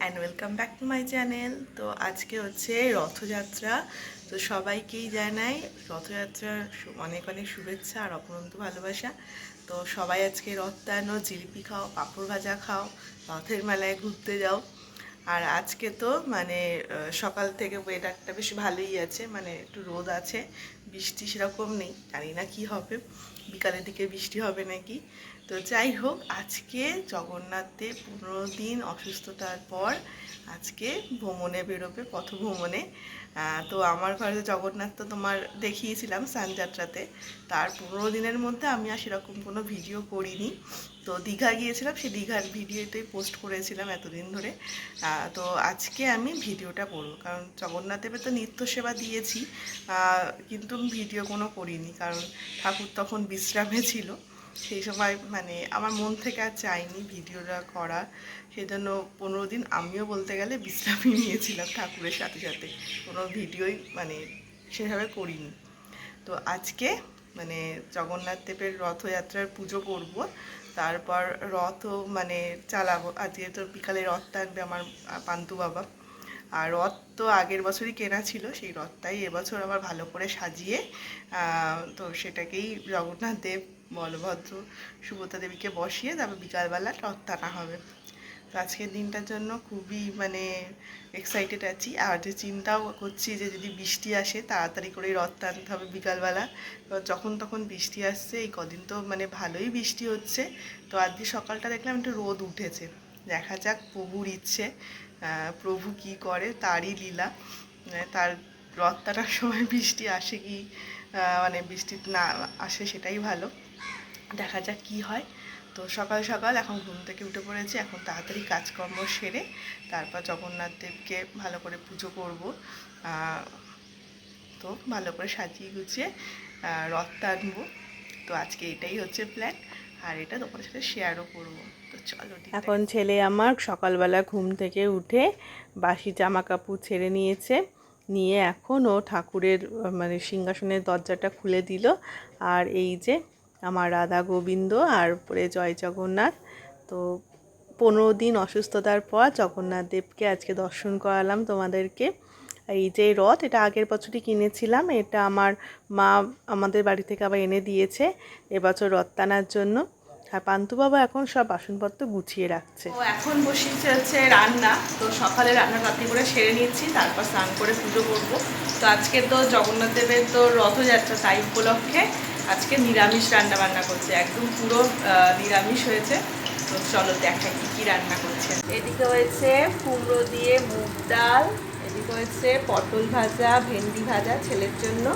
And welcome back to my channel তো আজকে হচ্ছে রথযাত্রা। তো সবাইকেই জানাই রথযাত্রার অনেক অনেক শুভেচ্ছা আর অপরন্ত ভালোবাসা। তো সবাই আজকে রথ টানো, জিলিপি খাও, পাঁপড় ভাজা খাও, রথের মেলায় ঘুরতে যাও। আর আজকে তো মানে সকাল থেকে ওয়েদারটা বেশ ভালোই আছে মানে একটু রোদ আছে, বৃষ্টি সেরকম নেই, জানি না কি হবে। বিকালের দিকে বৃষ্টি হবে নাকি। তো যাই হোক আজকে জগন্নাথদেব পনেরো দিন অসুস্থতার পর আজকে ভ্রমণে বেরোবে পথ ভ্রমণে তো আমার ঘরে জগন্নাথ তো তোমার দেখিয়েছিলাম সানযাত্রাতে তার পনেরো দিনের মধ্যে আমি আর সেরকম কোনো ভিডিও করিনি। তো দীঘা গিয়েছিলাম, সেই দীঘার ভিডিওতেই পোস্ট করেছিলাম এতদিন ধরে। তো আজকে আমি ভিডিওটা করব। কারণ জগন্নাথ দেবের তো নিত্য সেবা দিয়েছি কিন্তু ভিডিও কোনো করিনি। কারণ ঠাকুর তখন বিশ্রামে ছিল। সেই সময় মানে আমার মন থেকে আর চাইনি ভিডিওটা করা সেই জন্য পনেরো দিন আমিও বলতে গেলে বিশ্রামই নিয়েছিলাম ঠাকুরের সাথে সাথে। কোনো ভিডিওই মানে সেভাবে করিনি। তো আজকে মানে জগন্নাথ দেবের রথযাত্রার পুজো করব। তারপর রথও মানে চালাবো। আজকে তো বিকালে রথ টানবে আমার পান্তু বাবা। আর রথ তো আগের বছরই কেনা ছিল, সেই রথটাই এবছর আবার ভালো করে সাজিয়ে তো সেটাকেই জগন্নাথ দেব বলভদ্র সুভদ্রা দেবীকে বসিয়ে তারপর বিকালবেলা রথ টানা হবে। তো আজকের দিনটার জন্য খুবই মানে এক্সাইটেড আছি। আর যে চিন্তাও করছি যে যদি বৃষ্টি আসে, তাড়াতাড়ি করে রথ টানতে হবে বিকালবেলা। যখন তখন বৃষ্টি আসছে, এই কদিন তো মানে ভালোই বৃষ্টি হচ্ছে। তো আজকে সকালটা দেখলাম একটু রোদ উঠেছে। দেখা যাক প্রভুর ইচ্ছে প্রভু কি করে, তারই লীলা। মানে তার রথ টানার সময় বৃষ্টি আসে কি মানে বৃষ্টি না আসে সেটাই ভালো। দেখা যাক কি হয়। তো সকাল সকাল এখন ঘুম থেকে উঠে পড়েছি। এখন তাড়াতাড়ি কাজকর্ম সেরে তারপর জগন্নাথ দেবকে ভালো করে পুজো করব। তো ভালো করে সাজিয়ে গুছিয়ে রথ টানবো। তো আজকে এটাই হচ্ছে প্ল্যান আর এটা তোমাদের সাথে শেয়ারও করব। তো চলো এখন ছেলে আমার সকালবেলা ঘুম থেকে উঠে বাসি জামা কাপড় ছেড়ে নিয়েছে। নিয়ে এখন ও ঠাকুরের মানে সিংহাসনের দরজাটা খুলে দিল। আর এই যে আমার রাধা গোবিন্দ আর উপরে জয় জগন্নাথ। তো পনেরো দিন অসুস্থতার পর জগন্নাথ দেবকে আজকে দর্শন করালাম তোমাদেরকে। এই যে রথ, এটা আগের বছরই কিনেছিলাম, এটা আমার মা আমাদের বাড়ি থেকে আবার এনে দিয়েছে এবছর রথ টানার জন্য। আর পান্তু বাবা এখন সব বাসনপত্র গুছিয়ে রাখছে। তো এখন বসিয়েছে চলছে রান্না। তো সকালে রান্না রাত্রি করে সেরে নিচ্ছি তারপর স্নান করে পুজো করব। তো আজকে তো জগন্নাথ দেবের তো রথযাত্রা, তাই উপলক্ষে আজকে নিরামিষ রান্না বান্না করছে, একদম পুরো নিরামিষ হয়েছে। তো চলো দেখাই কি কি রান্না করছে। এদিকে হয়েছে কুমড়ো দিয়ে মুগ ডাল, এদিকে হয়েছে পটল ভাজা, ভেন্ডি ভাজা ছেলের জন্য,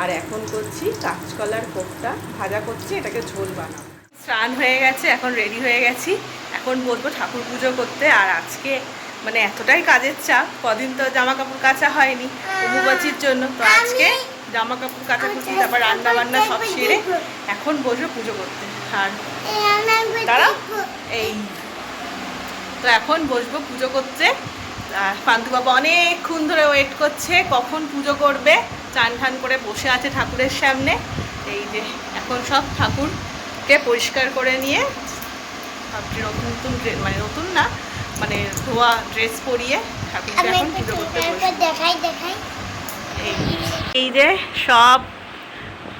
আর এখন করছি কাঁচকলার কোফতা ভাজা করছি, এটাকে ঝোল বানাবো। স্নান হয়ে গেছে, এখন রেডি হয়ে গেছি। এখন বলব ঠাকুর পুজো করতে, আর আজকে মানে এতটাই কাজের চাপ, কদিন তো জামা কাপড় কাচা হয়নি অম্বুবাচির জন্য, তো আজকে জামা কাপড় কাচা কুচি তারপর রান্না বান্না সব সেরে এখন বসবো পুজো করতে। আর দাঁড়াও এই। তো এখন বসবো পুজো করতে। আর পান্তু বাবা অনেকক্ষণ ধরে ওয়েট করছে কখন পুজো করবে। চান ঠান করে বসে আছে ঠাকুরের সামনে। এই যে এখন সব ঠাকুরকে পরিষ্কার করে নিয়ে ভাবছি নতুন নতুন মানে নতুন না মানে ধোয়া ড্রেস পরিয়ে ঠাকুরকে এখন পুজো করতে দেখাই দেখাই। এই- এই যে সব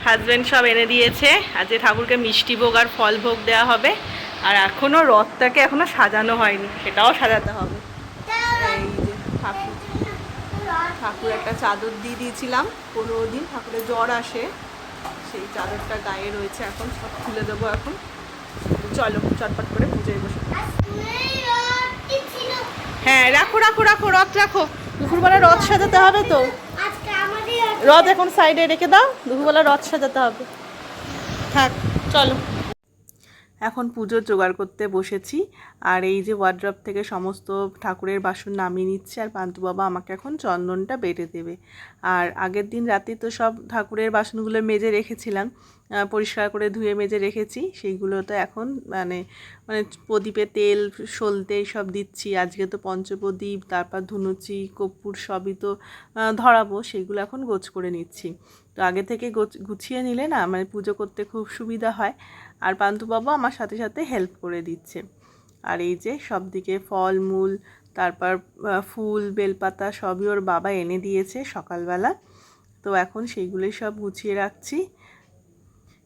হাজব্যান্ড সব এনে দিয়েছে। আজকে ঠাকুরকে মিষ্টি ভোগ আর ফল ভোগ দেওয়া হবে, আর এখনও রথটাকে এখনও সাজানো হয়নি, সেটাও সাজাতে হবে। এই যে ঠাকুর। ঠাকুর একটা চাদর দিয়ে দিয়েছিলাম, পনেরো দিন ঠাকুরের জ্বর আসে, সেই চাদরটা গায়ে রয়েছে এখন, সব খুলে দেবো এখন। চলো, চটপট করে পুজোয় বসে হ্যাঁ রাখো রাখো রাখো, রথ রাখো। দুপুরবেলা রথ সাজাতে হবে তো? রথ এখন সাইডে রেখে দাও দুপুরবেলা রথ সাজাতে হবে। থাক চলো। এখন পুজোর জোগাড় করতে বসেছি। আর এই যে ওয়ার্ড্রপ থেকে সমস্ত ঠাকুরের বাসন নামিয়ে নিচ্ছে আর পান্তু বাবা আমাকে এখন চন্দনটা বেটে দেবে। আর আগের দিন রাতে তো সব ঠাকুরের বাসনগুলো মেজে রেখেছিলাম পরিষ্কার করে ধুয়ে মেজে রেখেছি। সেইগুলো তো এখন মানে মানে প্রদীপে তেল, সলতে সব দিচ্ছি। আজকে তো পঞ্চপ্রদীপ, তারপর ধুনুচি, কর্পূর সবই তো ধরাবো সেগুলো এখন গোছ করে নিচ্ছি। তো আগে থেকে গোছ- গুছিয়ে নিলে না মানে পুজো করতে খুব সুবিধা হয়। আর পান্তু বাবা আমার সাথে সাথে হেল্প করে দিচ্ছে। আর এই যে সব দিকে ফল মূল তারপর ফুল, বেলপাতা সবই ওর বাবা এনে দিয়েছে সকালবেলা। তো এখন সেইগুলোই সব গুছিয়ে রাখছি।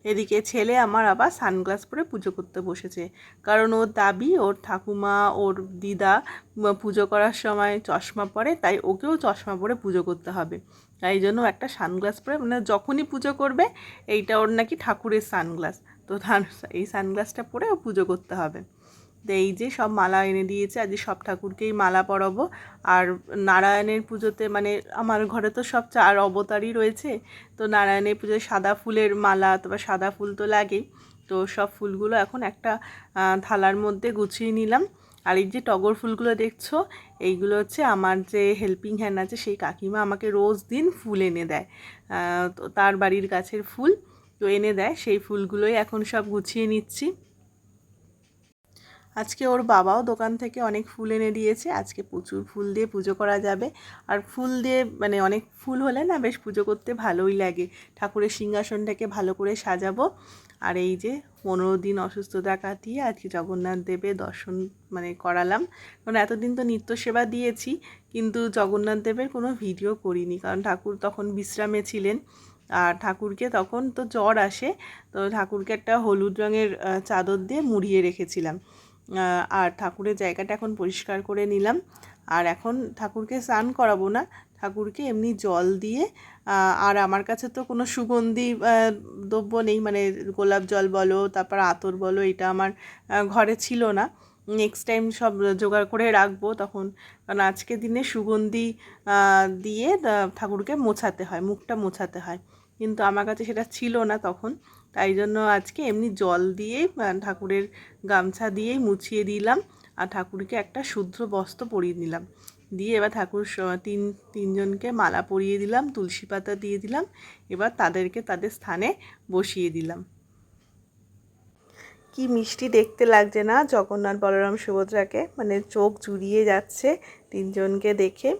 এদিকে ছেলে আমার আবার সানগ্লাস পরে পুজো করতে বসেছে। কারণ ওর দাবি, ওর ঠাকুমা, ওর দিদা পুজো করার সময় চশমা পরে, তাই ওকেও চশমা পরে পুজো করতে হবে। তাই জন্য একটা সানগ্লাস পরে মানে যখনই পুজো করবে, এইটা ওর নাকি ঠাকুরের সানগ্লাস। তো তার এই সানগ্লাসটা পরে ও পুজো করতে হবে। তো এই যে সব মালা এনে দিয়েছে, আজ সব ঠাকুরকেই মালা পরাবো। আর নারায়ণের পুজোতে মানে আমার ঘরে তো সব চার অবতারই রয়েছে, তো নারায়ণের পুজোয় সাদা ফুলের মালা তারপর সাদা ফুল তো লাগেই। তো সব ফুলগুলো এখন একটা থালার মধ্যে গুছিয়ে নিলাম। আর এই যে টগর ফুলগুলো দেখছ, এইগুলো হচ্ছে আমার যে হেল্পিং হ্যান্ড আছে, সেই কাকিমা আমাকে রোজ দিন ফুল এনে দেয়। তো তার বাড়ির গাছের ফুল তো এনে দেয়, সেই ফুলগুলোই এখন সব গুছিয়ে নিচ্ছি। আজকে ওর বাবাও দোকান থেকে অনেক ফুল এনে দিয়েছে, আজকে প্রচুর ফুল দিয়ে পুজো করা যাবে। আর ফুল দিয়ে মানে অনেক ফুল হলে না বেশ পুজো করতে ভালোই লাগে। ঠাকুরের সিংহাসনটাকে ভালো করে সাজাবো। আর এই যে পনেরো দিন অসুস্থতা কাটিয়ে আজকে জগন্নাথ দেবের দর্শন মানে করালাম। কারণ এতদিন তো নিত্য সেবা দিয়েছি, কিন্তু জগন্নাথ দেবের কোনো ভিডিও করিনি। কারণ ঠাকুর তখন বিশ্রামে ছিলেন আর ঠাকুরকে তখন তো জ্বর আসে, তো ঠাকুরকে একটা হলুদ রঙের চাদর দিয়ে মুড়িয়ে রেখেছিলাম। আর ঠাকুরের জায়গাটা এখন পরিষ্কার করে নিলাম। আর এখন ঠাকুরকে স্নান করাবো না। ঠাকুরকে এমনি জল দিয়ে আর আমার কাছে তো কোনো সুগন্ধি দ্রব্য নেই। মানে গোলাপ জল বলো তারপর আতর বলো এটা আমার ঘরে ছিল না। নেক্সট টাইম সব জোগাড় করে রাখব তখন। কারণ আজকের দিনে সুগন্ধি দিয়ে ঠাকুরকে মোছাতে হয় মুখটা মোছাতে হয়। কিন্তু আমার কাছে সেটা ছিল না তখন। তাই জন্য আজকে এমনি জল আহ, ঠাকুরের গামছা দিয়েই মুছিয়ে দিলাম। আর ঠাকুরকে একটা শুদ্ধ বস্ত্র পরিয়ে দিলাম। দিয়ে এবার ঠাকুর তিন, তিনজনকে মালা পরিয়ে দিলাম, তুলসী পাতা দিয়ে দিলাম, এবার তাদেরকে তাদের স্থানে বসিয়ে দিলাম। কি মিষ্টি দেখতে লাগছে না জগন্নাথ বলরাম সুভদ্রাকে মানে চোখ জুড়িয়ে যাচ্ছে তিনজনকে দেখে।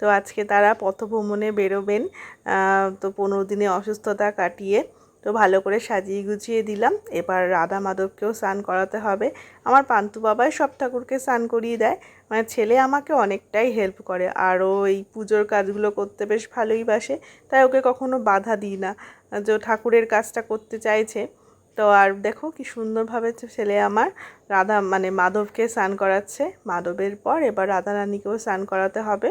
তো আজকে তারা পথভ্রমণে বেরোবেন তো পনেরো দিনে অসুস্থতা কাটিয়ে তো ভালো করে সাজিয়ে গুছিয়ে দিলাম। এবার রাধা মাধবকেও স্নান করাতে হবে। আমার পান্তু বাবাই সব ঠাকুরকে স্নান করিয়ে দেয়। মানে ছেলে আমাকে অনেকটাই হেল্প করে। আর ও এই পুজোর কাজগুলো করতে বেশ ভালোই বাসে। তাই ওকে কখনো বাধা দিই না। যে ঠাকুরের কাজটা করতে চাইছে। তো আর দেখো কি সুন্দরভাবে ছেলে আমার রাধা মানে মাধবকে স্নান করাচ্ছে। মাধবের পর এবার রাধা রানীকেও স্নান করাতে হবে।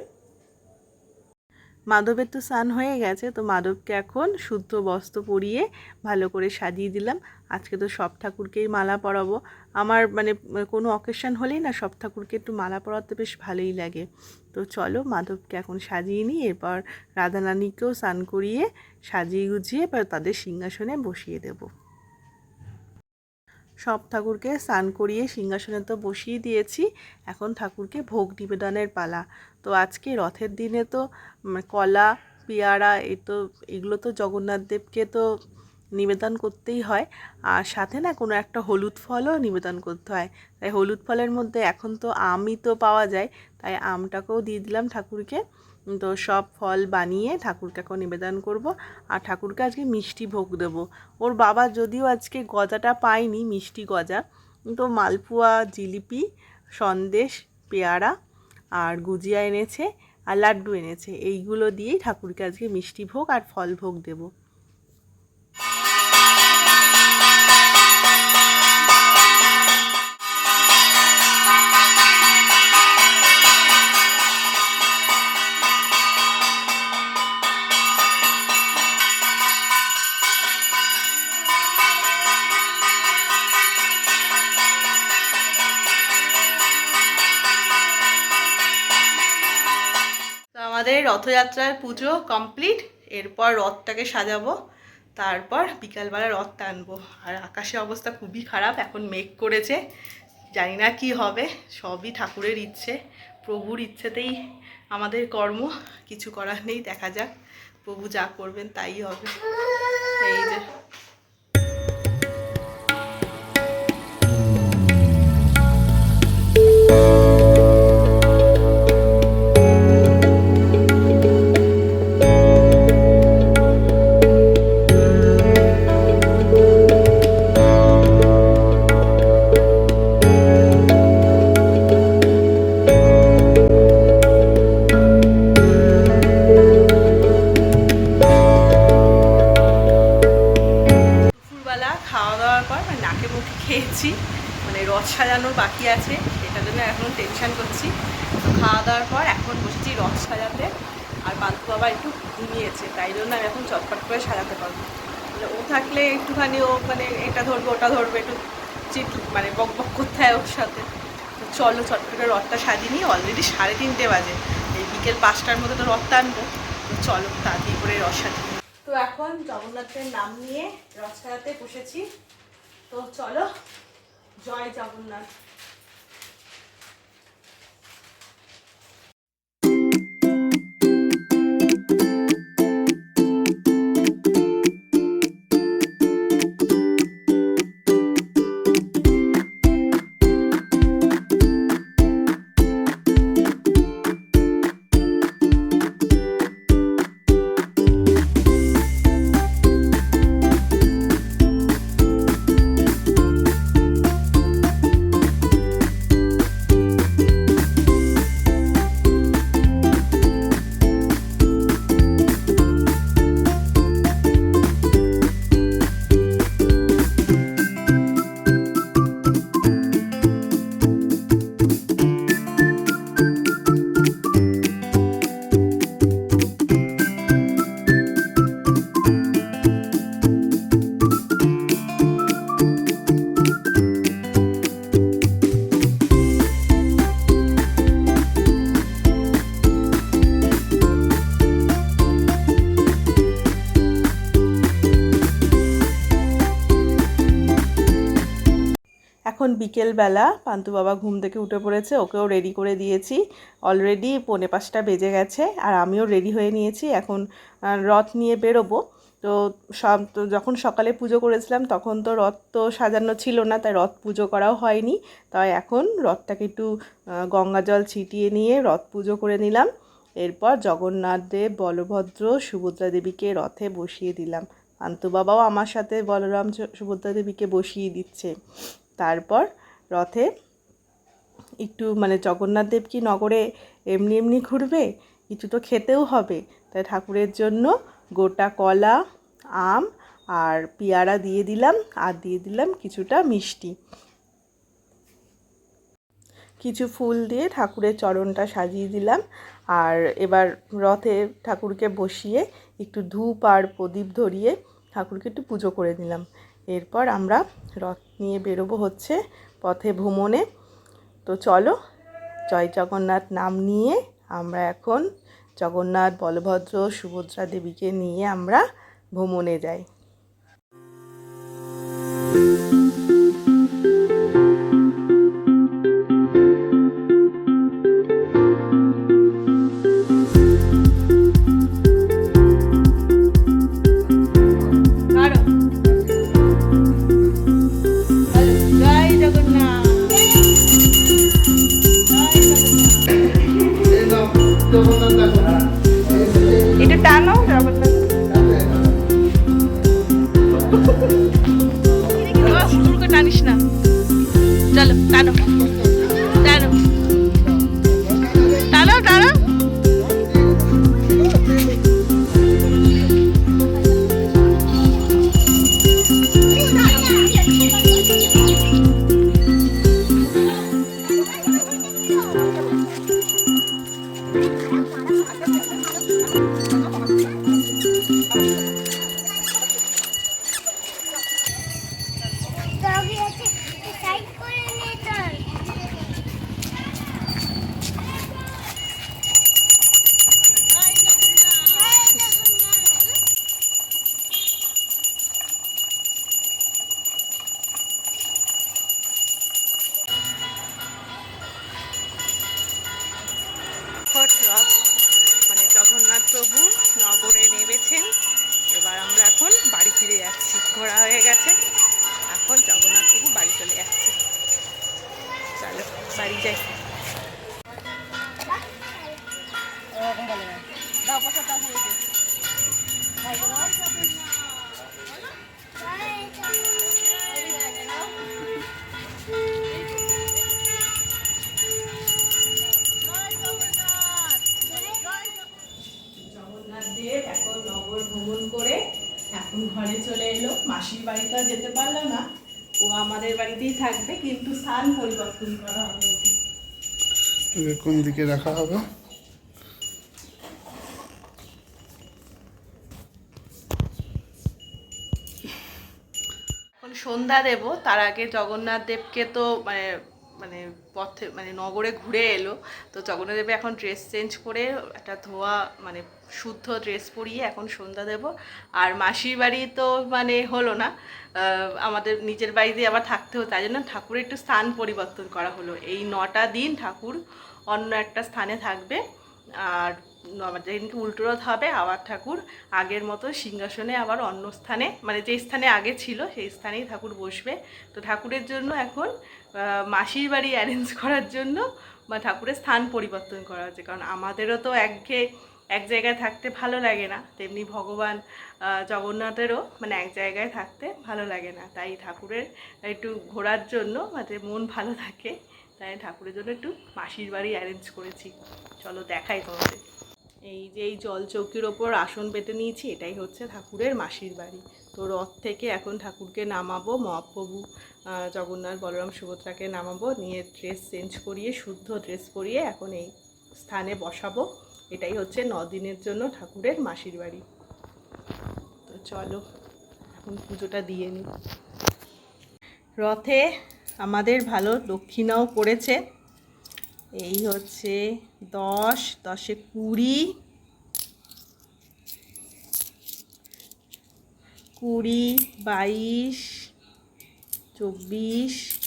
মাধবের তো স্নান হয়ে গেছে, তো মাধবকে এখন শুদ্ধ বস্ত্র পরিয়ে ভালো করে সাজিয়ে দিলাম। আজকে তো সব ঠাকুরকেই মালা পরাবো। আমার মানে কোনো অকেশন হলেই না সব ঠাকুরকে একটু মালা পরাতে বেশ ভালোই লাগে। তো চলো মাধবকে এখন সাজিয়ে নিই এরপর রাধা রানীকেও স্নান করিয়ে সাজিয়ে গুছিয়ে এবার তাদের সিংহাসনে বসিয়ে দেবো। সব ঠাকুরকে স্নান করিয়ে সিংহাসনে তো বসিয়ে দিয়েছি, এখন ঠাকুরকে ভোগ নিবেদনের পালা। তো আজকে রথের দিনে তো কলা, পেয়ারা এ তো, এগুলো তো জগন্নাথ দেবকে তো নিবেদন করতেই হয়। আর সাথে না কোনো একটা হলুদ ফলও নিবেদন করতে হয়। তাই হলুদ ফলের মধ্যে এখন তো আমই তো পাওয়া যায়, তাই আমটাকেও দিয়ে দিলাম ঠাকুরকে। তো সব ফল বানিয়ে ঠাকুরকে এখন নিবেদন করব। আর ঠাকুরকে আজকে মিষ্টি ভোগ দেব। ওর বাবা যদিও আজকে গজাটা পায়নি, মিষ্টি গজা, তো মালপোয়া, জিলিপি, সন্দেশ, পেয়ারা আর গুজিয়া এনেছে আর লাড্ডু এনেছে। এইগুলো দিয়েই ঠাকুরকে আজকে মিষ্টি ভোগ আর ফল ভোগ দেবো। রথযাত্রার পুজো কমপ্লিট, এরপর রথটাকে সাজাবো, তারপর বিকালবেলা রথ টানবো। আর আকাশের অবস্থা খুবই খারাপ, এখন মেঘ করেছে, জানি না কী হবে, সবই ঠাকুরের ইচ্ছে, প্রভুর ইচ্ছেতেই আমাদের কর্ম, কিছু করার নেই, দেখা যাক, প্রভু যা করবেন তাই হবে। এই যে। মুখে খেয়েছি। মানে রথ সাজানোর বাকি আছে, সেটার জন্য এখন টেনশান করছি। তো খাওয়া দাওয়ার পর এখন বসেছি রথ সাজাতে, আর পান্তু বাবা একটু ঘুমিয়েছে, তাই জন্য আমি এখন চটপট করে সাজাতে পারব। মানে ও থাকলে একটুখানি ও মানে এটা ধরবে, ওটা ধরবে, একটু চিট মানে বক বক করতে হয় ওর সাথে। তো চলো, চটপট রথটা সাজিয়ে নিই অলরেডি সাড়ে তিনটে বাজে। এই বিকেল পাঁচটার মধ্যে তো রথ টানবো। তো চলো, তাড়াতাড়ি করে রথ সাজিয়ে। তো এখন জগন্নাথের নাম নিয়ে রথ সাজাতে বসেছি। তো চলো জয় জগন্নাথ। এখন বিকেলবেলা পান্তু বাবা ঘুম থেকে উঠে পড়েছে, ওকেও রেডি করে দিয়েছি। অলরেডি পৌনে পাঁচটা বেজে গেছে আর আমিও রেডি হয়ে নিয়েছি। এখন রথ নিয়ে বেরোবো। তো সব, তো যখন সকালে পুজো করেছিলাম তখন তো রথ তো সাজানো ছিল না, তাই রথ পুজো করাও হয়নি। তাই এখন রথটাকে একটু গঙ্গা জল ছিটিয়ে নিয়ে রথ পুজো করে নিলাম। এরপর জগন্নাথ দেব, বলভদ্র, সুভদ্রা দেবীকে রথে বসিয়ে দিলাম। পান্তু বাবাও আমার সাথে বলরাম, সুভদ্রা দেবীকে বসিয়ে দিচ্ছে। তারপর রথে একটু মানে জগন্নাথ দেব কি নগরে এমনি এমনি ঘুরবে? কিছু তো খেতেও হবে। তাই ঠাকুরের জন্য গোটা কলা, আম আর পেয়ারা দিয়ে দিলাম আর দিয়ে দিলাম কিছুটা মিষ্টি। কিছু ফুল দিয়ে ঠাকুরের চরণটা সাজিয়ে দিলাম আর এবার রথে ঠাকুরকে বসিয়ে একটু ধূপ আর প্রদীপ ধরিয়ে ঠাকুরকে একটু পুজো করে দিলাম এরপর আমরা রথ নিয়ে বেরোবো হচ্ছে পথে ভ্রমণে। তো চলো, জয় জগন্নাথ নাম নিয়ে আমরা এখন জগন্নাথ, বলভদ্র, সুভদ্রা দেবীকে নিয়ে আমরা ভ্রমণে যাই। আমাদের বাড়িতেই থাকবে কিন্তু স্থান পরিবর্তন করা হবে কোন দিকে রাখা হবে? সন্ধ্যা দেব তার আগে জগন্নাথ দেবকে তো মানে মানে পথে মানে নগরে ঘুরে এলো। তো জগন্নাথ দেবে এখন ড্রেস চেঞ্জ করে একটা ধোয়া মানে শুদ্ধ ড্রেস পরিয়ে এখন সন্ধ্যা দেব। আর মাসির বাড়ি তো মানে হলো না। আমাদের নিজের বাড়িতে আবার থাকতে হতো। তাই জন্য ঠাকুরের একটু স্থান পরিবর্তন করা হলো। এই নটা দিন ঠাকুর অন্য একটা স্থানে থাকবে। আর যেদিনকে উল্টো রথ হবে, আবার ঠাকুর আগের মতো সিংহাসনে আবার অন্য স্থানে মানে যে স্থানে আগে ছিল, সেই স্থানেই ঠাকুর বসবে। তো ঠাকুরের জন্য এখন মাসির বাড়ি অ্যারেঞ্জ করার জন্য, বা ঠাকুরের স্থান পরিবর্তন করা হচ্ছে। কারণ আমাদেরও তো একঘেয়ে এক জায়গায় থাকতে ভালো লাগে না। তেমনি ভগবান জগন্নাথেরও মানে এক জায়গায় থাকতে ভালো লাগে না। তাই ঠাকুরের একটু ঘোরার জন্য, যাতে মন ভালো থাকে, তাই ঠাকুরের জন্য একটু মাসির বাড়ি অ্যারেঞ্জ করেছি। চলো দেখাই তোমাদের। এই যে এই জল চৌকির ওপর আসন পেতে নিয়েছি, এটাই হচ্ছে ঠাকুরের মাসির বাড়ি। তো রথ থেকে এখন ঠাকুরকে নামাবো, মহাপ্রভু জগন্নাথ, বলরাম, সুভদ্রাকে নামাবো, নিয়ে ড্রেস চেঞ্জ করিয়ে, শুদ্ধ ড্রেস পরিয়ে এখন এই স্থানে বসাবো। এটাই হচ্ছে দিনের জন্য ঠাকুরের মাসির বাড়ি। তো চলো, এখন পুজোটা দিয়ে নিই রথে আমাদের ভালো দক্ষিণাও পড়েছে। এই হচ্ছে দশ, দশে কুড়ি। কুড়ি, বাইশ, চব্বিশ,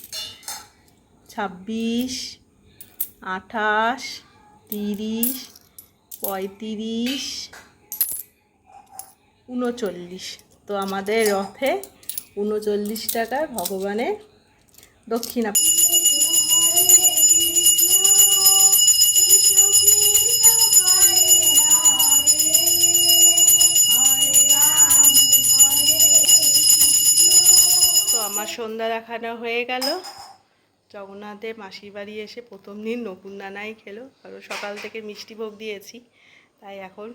ছাব্বিশ, আঠাশ, তিরিশ, পঁয়ত্রিশ, উনচল্লিশ। তো আমাদের রথে উনচল্লিশ টাকার ভগবানের দক্ষিণা। সন্ধ্যা দেখানো হয়ে গেল। জগন্নাথের মাসির বাড়ি এসে প্রথম দিন নকুন নানাই খেলো। কারণ সকাল থেকে মিষ্টি ভোগ দিয়েছি, তাই এখন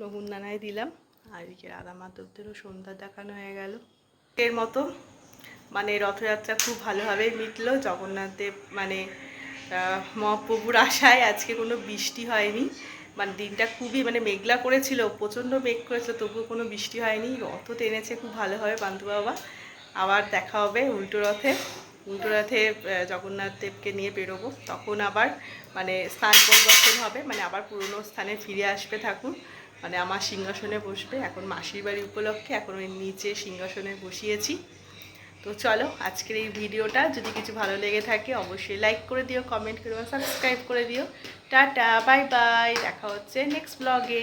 নকুন নানাই দিলাম। আর এদিকে রাধা মাধবদেরও সন্ধ্যা দেখানো হয়ে গেল। এর মতো মানে রথযাত্রা খুব ভালোভাবেই মিটলো। জগন্নাথ দেব মানে মহাপ্রভুর আশায় আজকে কোনো বৃষ্টি হয়নি। মানে দিনটা খুবই মানে মেঘলা করেছিল, প্রচণ্ড মেঘ করেছিল, তবুও কোনো বৃষ্টি হয়নি। রথও টেনেছে খুব ভালোভাবে বান্ধু বাবা আবার দেখা হবে উল্টো রথে। উল্টো রথে জগন্নাথ দেবকে নিয়ে বেরোবো। তখন আবার মানে স্থান পরিবর্তন হবে। মানে আবার পুরনো স্থানে ফিরে আসবে ঠাকুর। মানে আমার সিংহাসনে বসবে। এখন মাসির বাড়ি উপলক্ষে এখন ওই নিচে সিংহাসনে বসিয়েছি। তো চলো, আজকের এই ভিডিওটা। যদি কিছু ভালো লেগে থাকে, অবশ্যই লাইক করে দিও কমেন্ট করে সাবস্ক্রাইব করে দিও। টাটা বাই বাই দেখা হচ্ছে নেক্সট ব্লগে